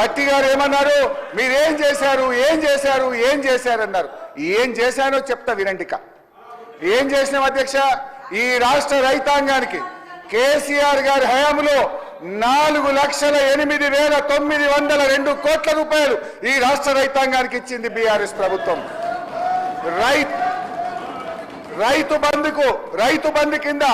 బట్టి గారు ఏమన్నారు? మీరేం చేశారు? ఏం చేశారు? ఏం చేశారు అన్నారు ఏం చేశానో చెప్తా వినండిక ఏం చేసినాం అధ్యక్ష? ఈ రాష్ట్ర రైతాంగానికి కేసీఆర్ గారి హయాంలో నాలుగు లక్షల ఎనిమిది వేల తొమ్మిది వందల రెండు కోట్ల రూపాయలు ఈ రాష్ట్ర రైతాంగానికి ఇచ్చింది బీఆర్ఎస్ ప్రభుత్వం. రైతు రైతు బంధుకు రైతు బంధు కింద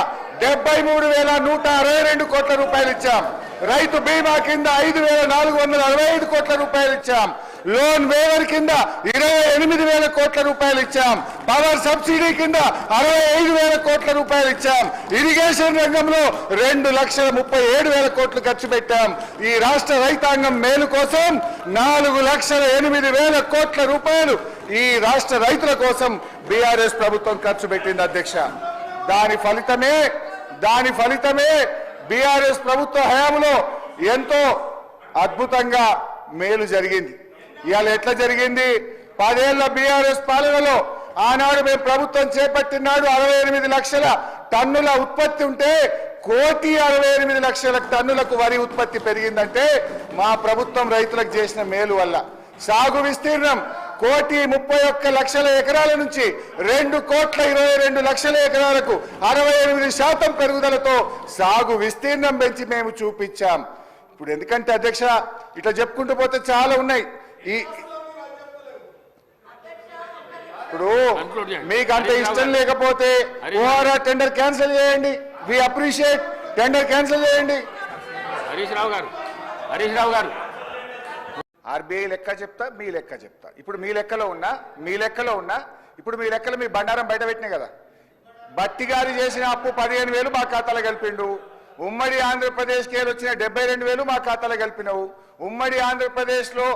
డెబ్బై మూడు వేల నూట అరవై రెండు కోట్ల రూపాయలు ఇచ్చాం. రైతు బీమా కింద ఐదు వేల నాలుగు వందల అరవై ఐదు కోట్ల రూపాయలు ఇచ్చాం. లోన్ వేవర్ కింద ఇరవై ఎనిమిది వేల కోట్ల రూపాయలు ఇచ్చాం. పవర్ సబ్సిడీ కింద అరవై ఐదు వేల కోట్ల రూపాయలు ఇచ్చాం. ఇరిగేషన్ రంగంలో రెండు లక్షల ముప్పై ఏడు వేల కోట్లు ఖర్చు పెట్టాం. ఈ రాష్ట్ర రైతాంగం మేలు కోసం నాలుగు లక్షల ఎనిమిది వేల కోట్ల రూపాయలు ఈ రాష్ట్ర రైతుల కోసం బీఆర్ఎస్ ప్రభుత్వం ఖర్చు పెట్టింది అధ్యక్ష. దాని ఫలితమే దాని ఫలితమే బీఆర్ఎస్ ప్రభుత్వ హయాంలో ఎంతో అద్భుతంగా మేలు జరిగింది. ఇవాళ ఎట్లా జరిగింది? పదేళ్ళ బీఆర్ఎస్ పాలనలో ఆనాడు మేము ప్రభుత్వం చేపట్టినాడు అరవై ఎనిమిది లక్షల టన్నుల ఉత్పత్తి ఉంటే కోటి అరవై ఎనిమిది లక్షల టన్నులకు వరి ఉత్పత్తి పెరిగిందంటే మా ప్రభుత్వం రైతులకు చేసిన మేలు వల్ల. సాగు విస్తీర్ణం కోటి ముప్పై ఒక్క లక్షల ఎకరాల నుంచి రెండు కోట్ల ఇరవై రెండు లక్షల ఎకరాలకు అరవై ఎనిమిది శాతం పెరుగుదలతో సాగు విస్తీర్ణం పెంచి మేము చూపించాం. ఇప్పుడు ఎందుకంటే అధ్యక్ష ఇట్లా చెప్పుకుంటూ పోతే చాలా ఉన్నాయి. ఈ ఇప్పుడు మీకు అంత ఇష్టం లేకపోతే హరీష్ టెండర్ క్యాన్సిల్ చేయండి. వి అప్రిషియేట్ టెండర్ క్యాన్సిల్ చేయండి. హరీష్ రావు గారు హరీష్ రావు గారు. ఆర్బీఐ లెక్క చెప్తా మీ లెక్క చెప్తా. ఇప్పుడు మీ లెక్కలో ఉన్నా మీ లెక్కలో ఉన్నా ఇప్పుడు మీ లెక్కలో మీ బండారం బయట పెట్టినాయి కదా. బట్టి గారు చేసిన అప్పు పదిహేను వేలు మా ఖాతాలో కలిపిండు. ఉమ్మడి ఆంధ్రప్రదేశ్కి వెళ్ళి వచ్చిన డెబ్బై రెండు వేలు మా ఖాతాలో కలిపినవు. ఉమ్మడి ఆంధ్రప్రదేశ్లో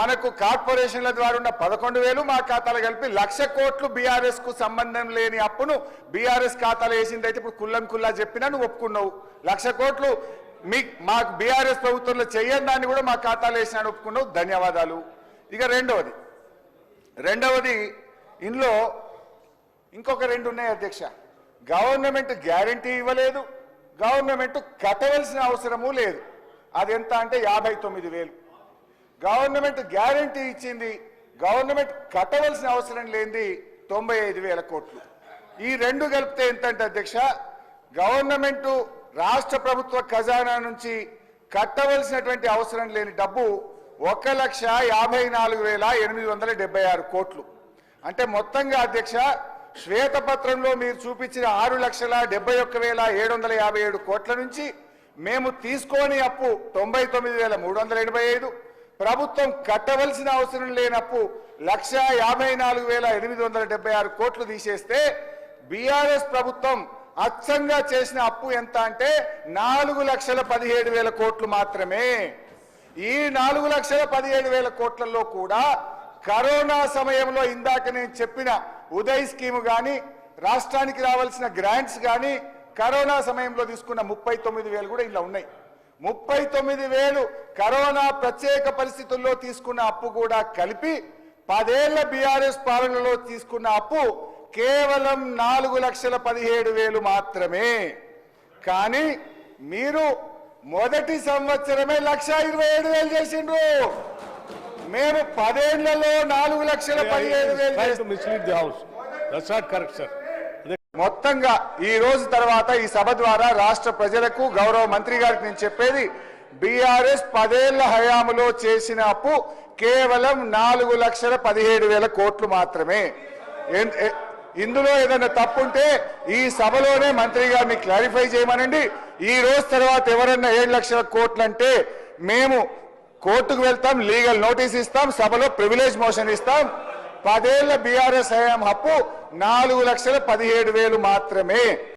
మనకు కార్పొరేషన్ల ద్వారా ఉన్న పదకొండు వేలు మా ఖాతాలో కలిపి లక్ష కోట్లు బీఆర్ఎస్కు సంబంధం లేని అప్పును బీఆర్ఎస్ ఖాతాలో వేసింది అయితే ఇప్పుడు కుల్లం కుల్లా చెప్పినా నువ్వు ఒప్పుకున్నావు. లక్ష కోట్లు మీ మాకు బీఆర్ఎస్ ప్రభుత్వంలో చేయని దాన్ని కూడా మా ఖాతాలో వేసినాను ఒప్పుకున్నావు. ధన్యవాదాలు. ఇక రెండవది. రెండవది ఇందులో ఇంకొక రెండు ఉన్నాయి అధ్యక్ష. గవర్నమెంట్ గ్యారంటీ ఇవ్వలేదు. గవర్నమెంట్ కట్టవలసిన అవసరము లేదు. అది ఎంత అంటే యాభై తొమ్మిది వేలు. గవర్నమెంట్ గ్యారంటీ ఇచ్చింది. గవర్నమెంట్ కట్టవలసిన అవసరం లేనిది తొంభై ఐదు వేల కోట్లు. ఈ రెండు కలిపితే ఎంతంటే అధ్యక్ష గవర్నమెంటు రాష్ట్ర ప్రభుత్వ ఖజానా నుంచి కట్టవలసినటువంటి అవసరం లేని డబ్బు ఒక లక్ష యాభై నాలుగు వేల ఎనిమిది వందల డెబ్బై ఆరు కోట్లు. అంటే మొత్తంగా అధ్యక్ష శ్వేతపత్రంలో మీరు చూపించిన ఆరు లక్షల డెబ్బై ఒక్క వేల ఏడు వందల యాభై ఏడు కోట్ల నుంచి మేము తీసుకోని అప్పు తొంభై తొమ్మిది వేల మూడు వందల ఎనభై ఐదు ప్రభుత్వం కట్టవలసిన అవసరం లేనప్పు లక్ష యాభై నాలుగు వేల ఎనిమిది వందల డెబ్బై ఆరు కోట్లు తీసేస్తే బీఆర్ఎస్ ప్రభుత్వం అచ్చంగా చేసిన అప్పు ఎంత అంటే నాలుగు లక్షల పదిహేడు వేల కోట్లు మాత్రమే. ఈ నాలుగు లక్షల పదిహేడు వేల కోట్లలో కూడా కరోనా సమయంలో ఇందాక నేను చెప్పిన ఉదయ్ స్కీమ్ కానీ రాష్ట్రానికి రావాల్సిన గ్రాంట్స్ కానీ కరోనా సమయంలో తీసుకున్న ముప్పై తొమ్మిది వేలు కూడా ఇలా ఉన్నాయి. ముప్పై తొమ్మిది వేలు కరోనా ప్రత్యేక పరిస్థితుల్లో తీసుకున్న అప్పు కూడా కలిపి పదేళ్ళ బీఆర్ఎస్ పాలనలో తీసుకున్న అప్పు కేవలం నాలుగు లక్షల పదిహేడు వేలు మాత్రమే. కానీ మీరు మొదటి సంవత్సరమే లక్ష ఇరవై ఏడు వేలు చేసిండ్రు. మేము పదేళ్ళలో నాలుగు లక్షల పదిహేడు వేలు. మొత్తంగా ఈ రోజు తర్వాత ఈ సభ ద్వారా రాష్ట్ర ప్రజలకు గౌరవ మంత్రి గారికి నేను చెప్పేది బీఆర్ఎస్ పదేళ్ళ హయాములో చేసిన అప్పు కేవలం నాలుగు లక్షల పదిహేడు వేల కోట్లు మాత్రమే. ఇందులో ఏదైనా తప్పుంటే ఈ సభలోనే మంత్రి గారిని క్లారిఫై చేయమనండి. ఈ రోజు తర్వాత ఎవరన్నా ఏడు లక్షల కోట్లు అంటే మేము కోర్టుకు వెళ్తాం లీగల్ నోటీస్ ఇస్తాం సభలో ప్రివిలేజ్ మోషన్ ఇస్తాం. పదేళ్ళ బీఆర్ఎస్ హయాం హప్పు నాలుగు లక్షల పదిహేడు వేలు మాత్రమే.